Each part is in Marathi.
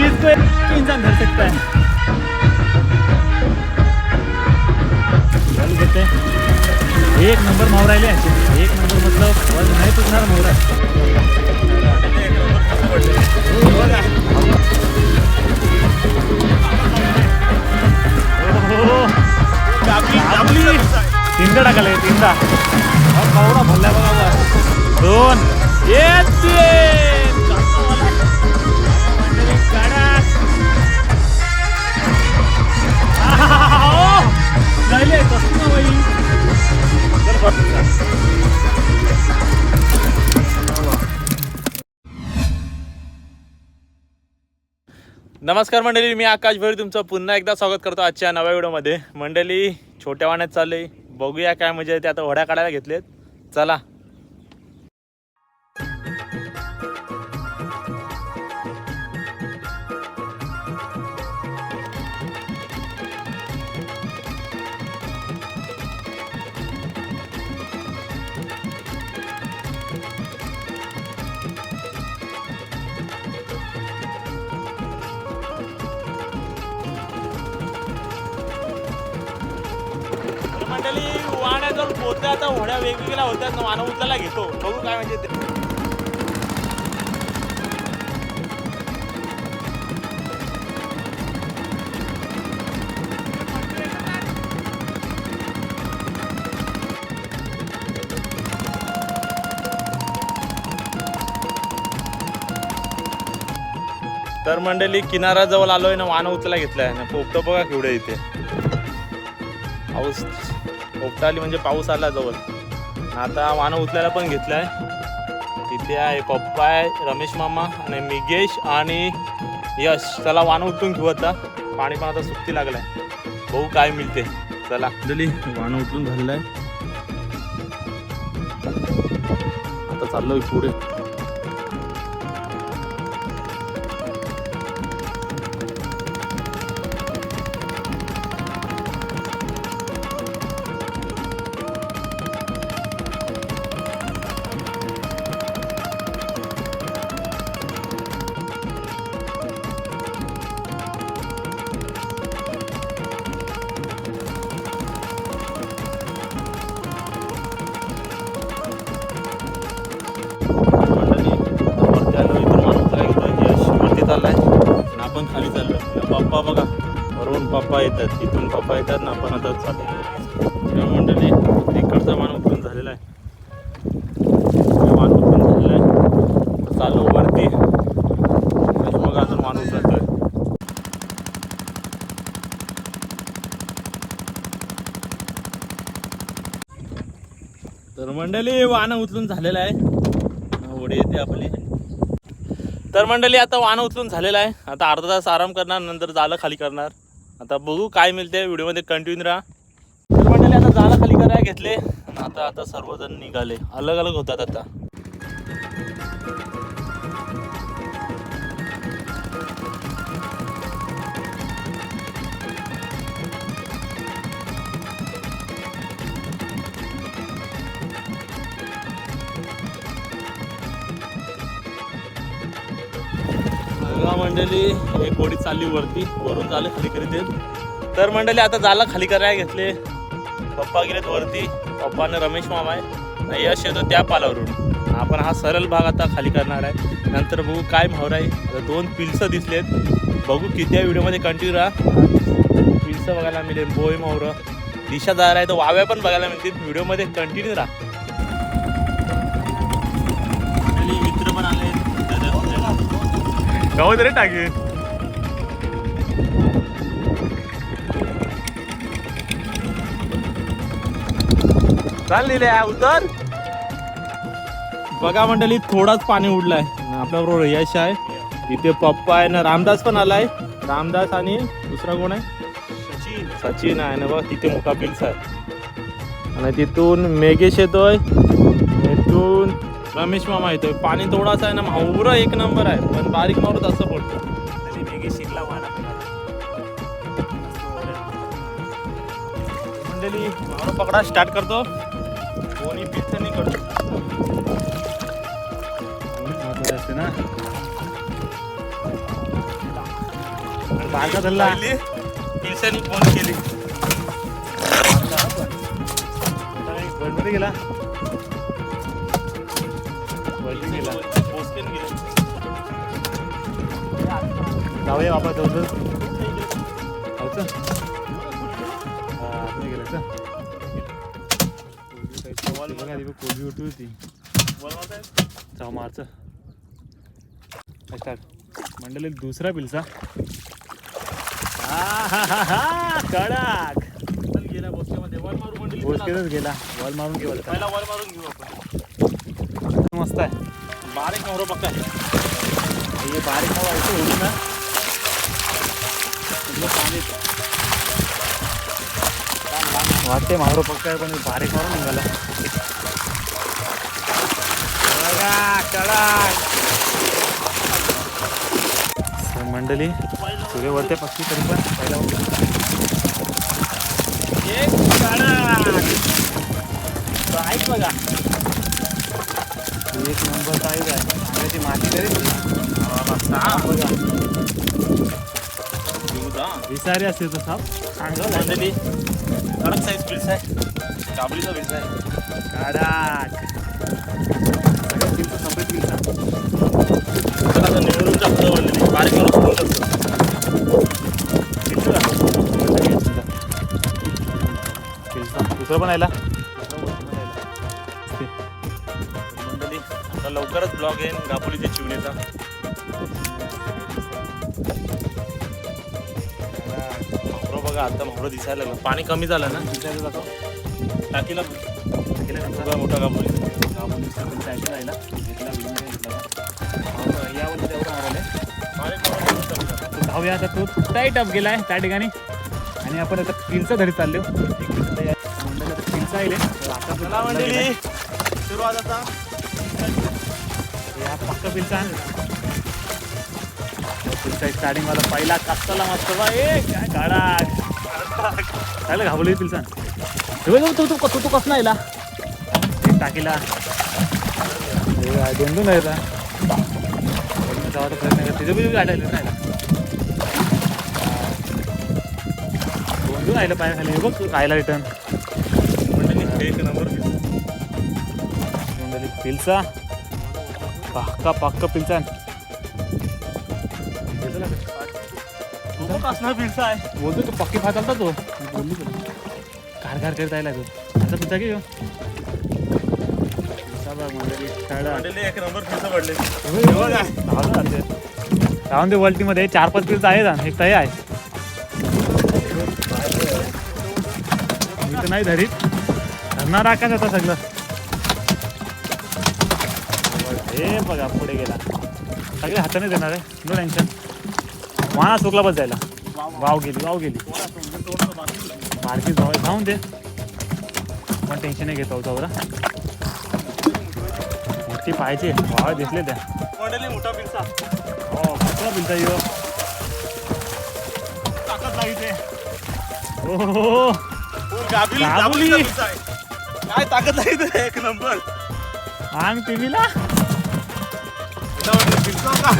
चीज को इंसान धर सकता है घेते एक नंबर माव राहिले एक नंबर मतलब वर नाही तुझणार मोहरा हो, हो, हो. तीनदा टाकाले तीनदा. कावडा भरल्या बघा बघा. दोन. एक नमस्कार मंडळी मी आकाश भैर तुमचं पुन्हा एकदा स्वागत करतो आजच्या नव्या व्हिडिओमध्ये. मंडळी छोट्या वाण्यात चालले बघूया काय म्हणजे ते आता वड्या काढायला घेतलेत. चला. फायनली वाण आहे वाण्याजवळ पोहोचल्या आता होड्या वेगवेगळ्या होत्या ना वाणं उचलायला घेतो. बघू काय म्हणजे ते. तर मंडळी किनाऱ्याजवळ आलोय ना वाण उचला घेतलाय. ना पोपट बघा केवढे इथे. पाऊस पोपटा आली म्हणजे पाऊस आला जवळ. आता वाणं उचलायला पण घेतलाय. तिथे आहे पप्पा आहे रमेश मामा आणि मिगेश आणि यश. चला वाणं उचलून घेऊ आता. पाणी पण आता सुट्टी लागलाय. भाऊ काय मिळते चला. मंडळी वाणं उचलून झालेलं आहे आता चाललोय पुढे. येतात तिथून पप्पा येतात ना आपण आता चाललो मंडळी इकडचा मान उतरून झालेला आहे. मान उतरून झालेला आहे. चालू वरती. मग अजून मान उचलतोय तर मंडळी वाहन उचलून झालेलं आहे. होडी येते आपली. तर मंडळी आता वाहन उचलून झालेलं आहे. आता अर्धा तास आराम करणार नंतर जालं खाली करणार. आता बघू काय मिळते व्हिडिओमध्ये. कंटिन्यू राहा. तर मंडळी आता जालं खाली करायला घेतले. आणि आता आता सर्वजण निघाले. अलग अलग होतात आता. बघा मंडळी एक गोडी चालली वरती वरून झालं खाली करीत तर मंडळी आता झालं खाली करायला घेतले. पप्पा गेलेत वरती. पप्पानं रमेश मामा आहे. यश येतो त्या पालावरून. आपण हा सरळ भाग आता खाली करणार आहे. नंतर बघू काय भावर आहे. आता दोन पिल्स दिसलेत बघू किती व्हिडिओमध्ये कंटिन्यू राहा. पिल्स बघायला मिळेल. बोय मावरं दिशा जाणार आहे तर वाव्या पण बघायला मिळतील. व्हिडिओमध्ये कंटिन्यू राहा. गाव तरी टाके चाललेले उतर. बघा मंडळी थोडाच पाणी उडलाय. आपल्या बरोबर यश आहे. इथे पप्पा आहे ना रामदास पण आलाय. रामदास आणि दुसरा कोण आहे? सचिन. सचिन आहे ना बघ तिथे मोठा पिल्स आहे आणि तिथून मेघेश येतोय. तिथून रमेश मामा येतोय. पाणी थोडासा आहे ना मावरं एक नंबर आहे पण बारीक मावरत असं पडतं मंडळी मावरं पकडा स्टार्ट करतो. कोणी पिच्छ नाही करतो असते ना? बारका धरला. केली. गेला जाऊया बाबा जाऊ जाऊ हा गेला का? बघा ती कोबी उठली होती. जाऊ मारचं. मंडळी दुसरा पिलचा कडक. गेला बोसक्यामध्ये वर मारू मंडळी बोसकेतच गेला. बॉल मारून घेऊ पहिला वर मारून घेऊ आपण. मस्त आहे. बारीक नवरा पक्का हे बारीक हवा आहे उडून ना. पाणी. वाटते मारो पक्का आहे पण बारीक मारून निघाला. मंडळी सूर्य वरते पक्षी तरी पण पहिला ऐक बघा. एक नंबर साईज आहे. अंगाची माती तरी विसारी असते तो साप. चांगला कडक साईज पिल्स आहे. काबळीचा पिल्स आहे. कडक. सगळ्यात किलचं सफेद. तर आता बारीक? किलचा. दुसरा पण आला लवकरच ब्लॉग येईन गापोलीच्या चिवणीचा. मावरं बघा आता मावरं दिसायला लागलं. पाणी कमी झालं ना? टाकीला? बघा मोठा गापोली बारीक नवरा दिसतो बघा. धावूया आता तो टाईट अप गेलाय त्या ठिकाणी. आणि आपण आता पिलचा धरी चाललो. पिलचा येईल आता मंडळी सुरुवात आता. आण. पिलचा स्टार्टिंग वाला पहिला. कस्ताला मस्त बा ए काय गाडा चालेल घाबरली पिलचा. बघ, तू तू तू तू कसं नाही टाकीला. दोन दोन आहे प्रयत्न कर तिथे बी गाठायला नाही. दोन दोन आयला पाय खाली बघ खायला रिटर्न एक नंबर पिलचा. पक्का पक्का असणार पिल्सा आहे बोलतो तो पक्की फात आलता तो. बोलली कार कार करत राहिला तो. आता पिता की मंडळी एक नंबर पिल्सा पडले राहून दे वर्ल्डमध्ये चार पाच पिलचा आहे एक तय आहे. मी तर नाही धरीत. धरणार आकाश आता सगळं. हे बघा पुढे गेला. सगळे हाताने देणार आहे. नो टेन्शन वाणा चुकला बस जायला. वाव गेली वाव गेली. बारकी जाऊ जाऊन दे. पण टेन्शन नाही घेतो बरं. मोठी पाहिजे. वाव दिसले त्या. मोठा पिल्सा हो कसला बिलता यो. ताकद लागिते हो हो, हो. पिल्सा काय ताकद लागिते एक नंबर. अंग टीव्हीला. हो,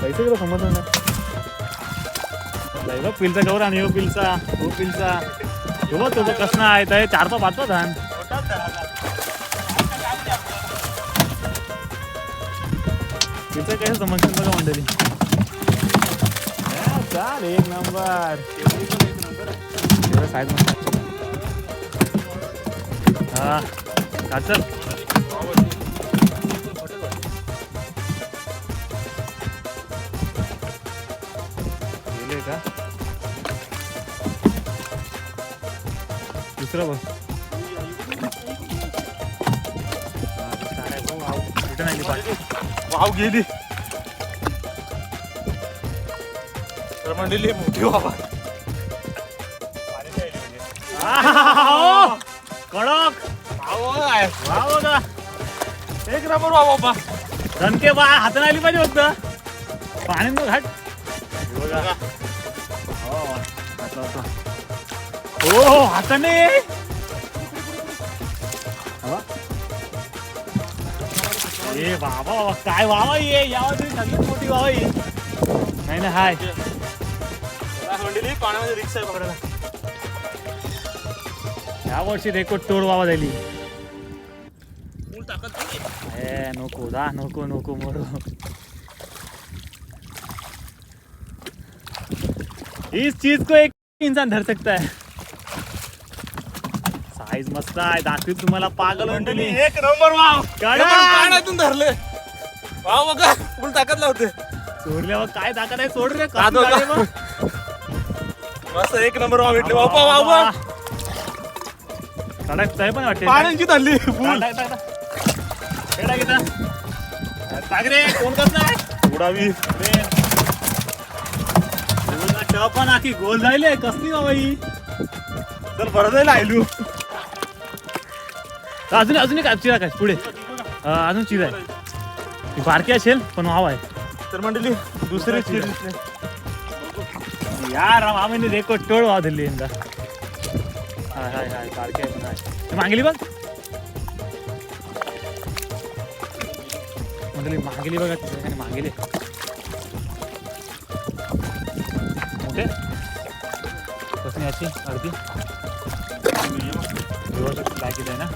पैसे गेलं समजलं नाही लय पिलचा गौर आणि हो पिलचा. हो पिलचा. तो हो, तुझं कसं आहे तर चार पाच पाच धान मोठाच झाला काय समजतं बघा मंडळी चाल एक नंबर तेवढं साईज हा. काचल गेले का? दुसरं बघ. रिटर्न आली वाव गेली. तर मंडळी मोठी बाबा आह, कडक. वाव बघा एक नंबर वा बाबा दणके बा हाताने आली पाहिजे फक्त. पाणी घाट. हे बघा. हो, होता. हो हाताने. हवा ए बाबा बाबा काय वावा ये. यावर तरी सगळ्यात मोठी वावा ये. नाही ना हाय. मंडळी पाण्यामध्ये रिक्षा आहे पकडायला या वर्षी रेकॉर्ड तोड वावा झाली. ए नको जा नको नको मरो इस चीज को एक इंसान धर सकता है साईज मस्त आहे दाखवील तुम्हाला पागल मंडळी एक नंबर वाव काढा. पण पाण्यातून धरले वाव बघा फुल ताकद लावते सोडल्यावर काय दाखत आहे सोड रे. मग? मस्त एक नंबर वाव भेटले वाव वाव वाव कडक तय पण वाटते पाण्याची धरली फुल. खेळा घेता. टाक रे कोण कसं आहे? उडावी. पण आखी गोल जायले कसली बाबा ही? तर बरं जाईल आयलू. अजून अजून एक चिरा काय? पुढे. अजून चिरा आहे. ती बारकी असेल पण वाव आहे. तर मंडळी दुसरे चिरा. यार आम्ही रेकॉर्ड टोळ वाव दिली यंदा. हाय हाय हाय. बारकी आहे पण आहे. मागेली बघ. म्हणजे मागेली बघा तिथे आणि मागेली मोठे कसली याची अर्धी. बाकीच आहे ना?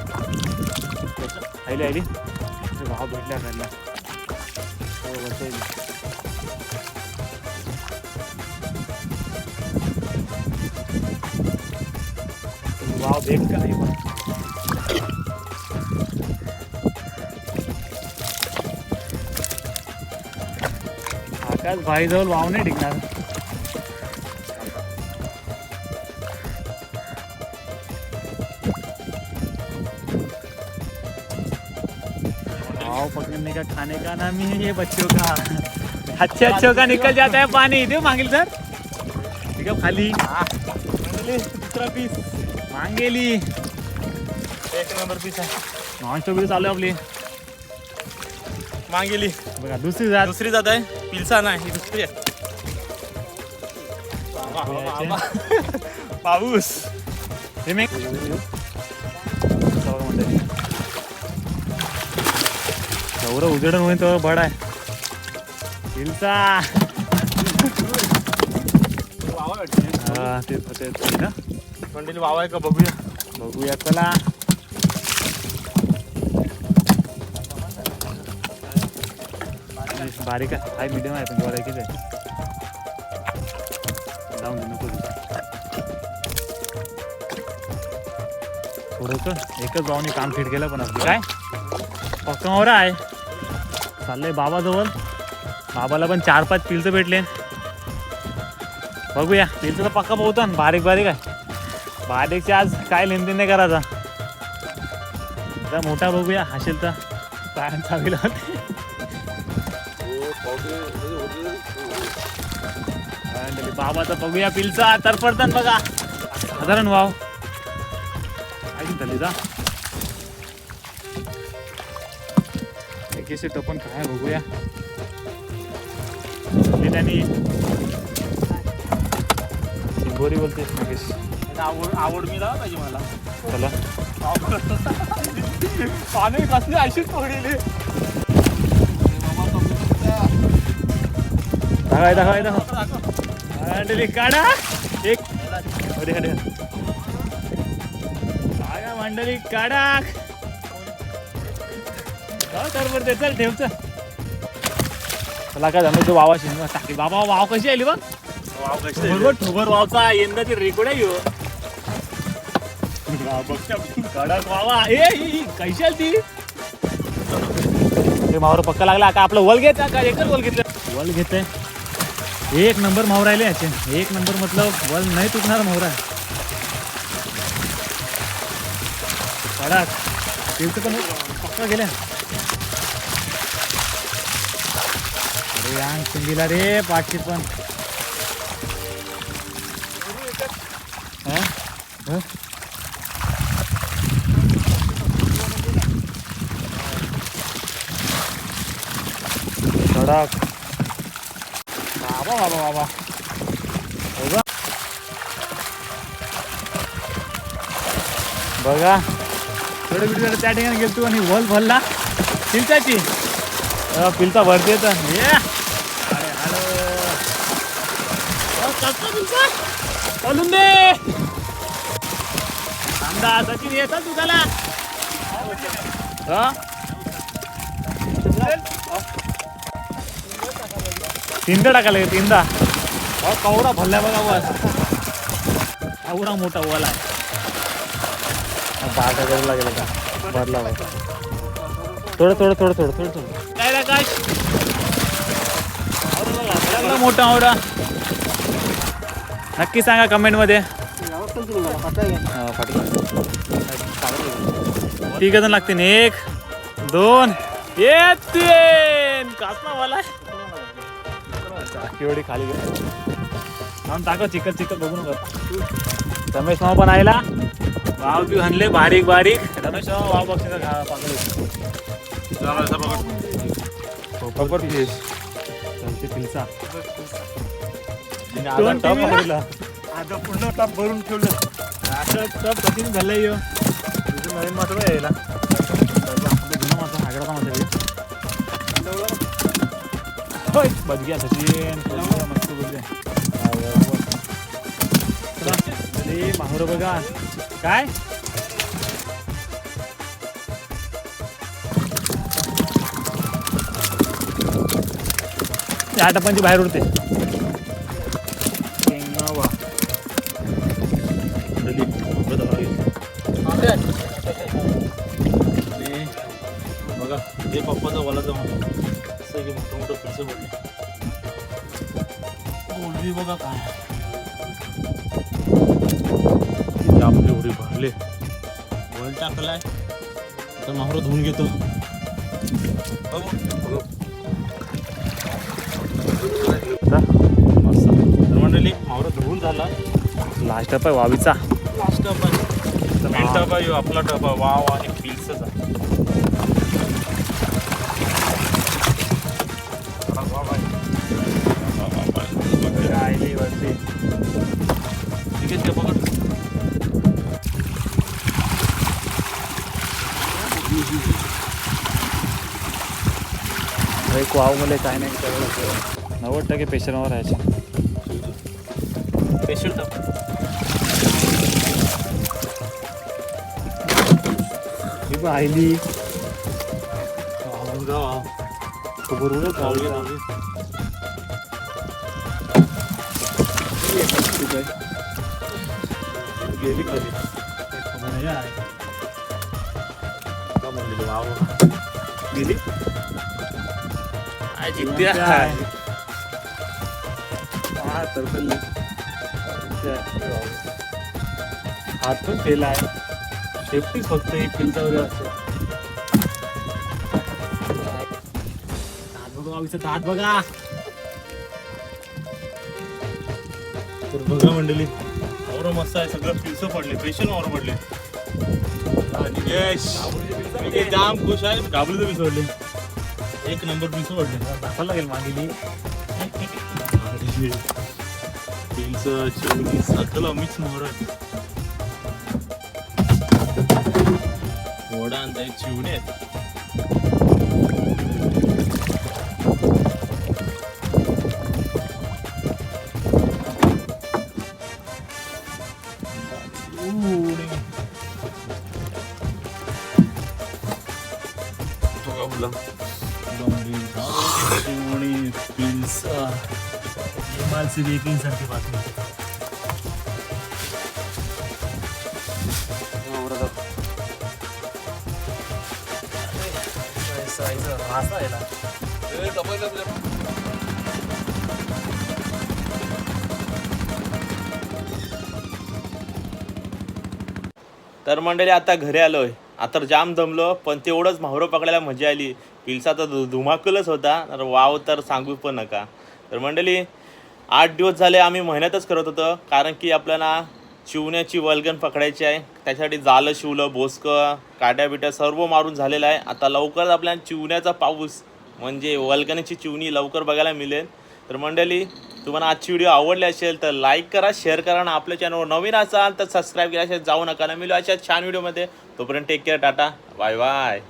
आईली आईली भाव भेटल्या घरला. हो, वाव भेट का आहे आकाश भाईजवळ वाव नाही टिकणार. वाव पकड़ने का खाने का नाम ही है ये बच्चों का? अच्छे अच्छों का निकल जाता है पानी दे मांगेल सर ठीक है. खाली दुसरा पीस मांगेली. एक नंबर पीस आहे. नॉन स्टॉप चालू आहे आपली. मागेली. बघा, दुसरी जात. दुसरी जात आहे. पिलसा नाही दुसरी आहे. पाऊस. हे मी एवढं उजेडून होईल तेवढं बड आहे. हिलचा वावा वाटते. ना. मंडळी वावा आहे का बघूया. बघूया चला. बारीक आहे. हाय मिडियम आहे पण जरा आहे जाऊन दे नको थोडंसं एकच जाऊन काम फिट केलं पण आपली काय? पक्कावर आहे. चाललंय बाबाजवळ. बाबाला पण चार पाच पिलचं भेटले. बघूया. पिलचं तर पक्का पोहतो ना बारीक बारीक आहे. बारीकचे आज काय लेनदेन नाही करायचा. मोठा बघूया हसेल तर. काय चावीला बाबाचा बघूया पिलचा. तर पडतात बघा. साधारण वाव. झाली जा एकेशे टोपण काय बघूया. ते त्यांनी शिंगोरी बोलते नागेश आवड आवड मी लावा पाहिजे मला. चला. पाणी कसली अशीच पकडली दाखवाय दाखवाय दाखव. अंडली काढा. एक. अरे अरे काढा मंडळी काढा. जाऊ तर बरं ते चल ठेव चल. काय झालं तो वावा शिंग टाकी बाबा वाव कशी आली बघ. वाव कशी बरोबर. ठोबर वावचा यंदाची रेकॉर्ड आहे. कडक वावा ए कशी आली ती? ते मावर पक्का लागला. का आपलं वल घेत का एकच वल घेतलं. वल घेते. एक नंबर मावर राहिले याचे. एक नंबर मतलब वल नाही तुटणार मावर. आहे कडक तिथं पण पक्का गेल्या. अरे आण सिंगीला रे पाठची पण. हा? हा? कडक बाबा बाबा बाबा बघा. बघा थोडं झालं त्या ठिकाणी गेलतो आणि वल भरला. पिलताची. पिलता भरते तर. हे अरे हॅलो अ, दे. आमदा सचिन येतात तुझ्याला हा? तीनदा टाकायला लागेल, तीनदा अहो कवडा भरलाय बघा बस. एवढा मोठा वल आहे. बागा करू लागेल आता. भरला बघा. थोडं थोडं थोडं थोडं थोडं थोडं. काय आकाश मोठा आवडा नक्की सांगा कमेंटमध्ये. तिघ जण लागतील. एक दोन ये तीन. कासना वाला. केवढी खाली गेली जाऊन टाका चिकन चिकन बघून नका. रमेश मामा पण आयला. वाव बी हनले बारीक बारीक. रमेश मामा वाव बक्षीचा पिलसा. आता टप पकडला आता पूर्ण टप भरून ठेवलं. असं टप कठीण झालंय. तुझं नवीन मात्र यायला होय बदग्या सचिन मस्त अरे माहुर बघा काय बाहेर उडते बघा. आपले एवढे भरले वळ टाकलाय. तर माहूर धुवून घेतो. मस्त. तर मंडळी मावरा धुवून झाला. लास्ट टप आहे वावीचा. लास्ट टप आहे मेन टप आहे ह्यो आपला टप आहे वा वा एक वाव मला काय नाही नव्वद टक्के पेशंटवर राहायचे स्पेशल टप ही आयली. बरोबर गेली खाली वाव गेली काय जिंकते काय? हात पण फेल आहे सेफ्टीच फक्त एक पिंचावर असते हात बघा हात बघा तर बघा मंडळी और मस्त आहे सगळं पिलसं पडले स्पेशल और पडले आणि यश ते जाम खुश आहे. घाबरले तुम्ही सोडले. एक नंबर मी सोडले. दाखवा लागेल मागेली. पिलसं चिवणी सगळं मिक्स मोहर मोडा आणि चिवणे आहेत. मालसी बेकिंग सारखी बातमी. तर मंडळी आता घरी आलोय. आता जाम दमलो पण तेवढंच म्हावरं पकडायला मजा आली. पिलसा तर धुमाकूलच होता. तर वाव तर सांगू पण नका. तर मंडळी आठ दिवस झाले आम्ही मेहनतच करत होतो कारण की आपल्याला चिवण्याची वलगण पकडायची आहे. त्यासाठी जालं शिवलं बोसकं काट्या बिट्या सर्व मारून झालेलं आहे. आता लवकरच आपल्याला चिवण्याचा पाऊस म्हणजे वल्गनीची चिवणी लवकर बघायला मिळेल. तर मंडळी तुम्हाला आजची व्हिडिओ आवडली असेल तर लाईक करा शेअर करा आणि आपल्या चॅनलवर नवीन असाल तर सबस्क्राईब केल्याशिवाय जाऊ नका. ना मिळू अशा छान व्हिडिओमध्ये. तोपर्यंत take care tata. Bye bye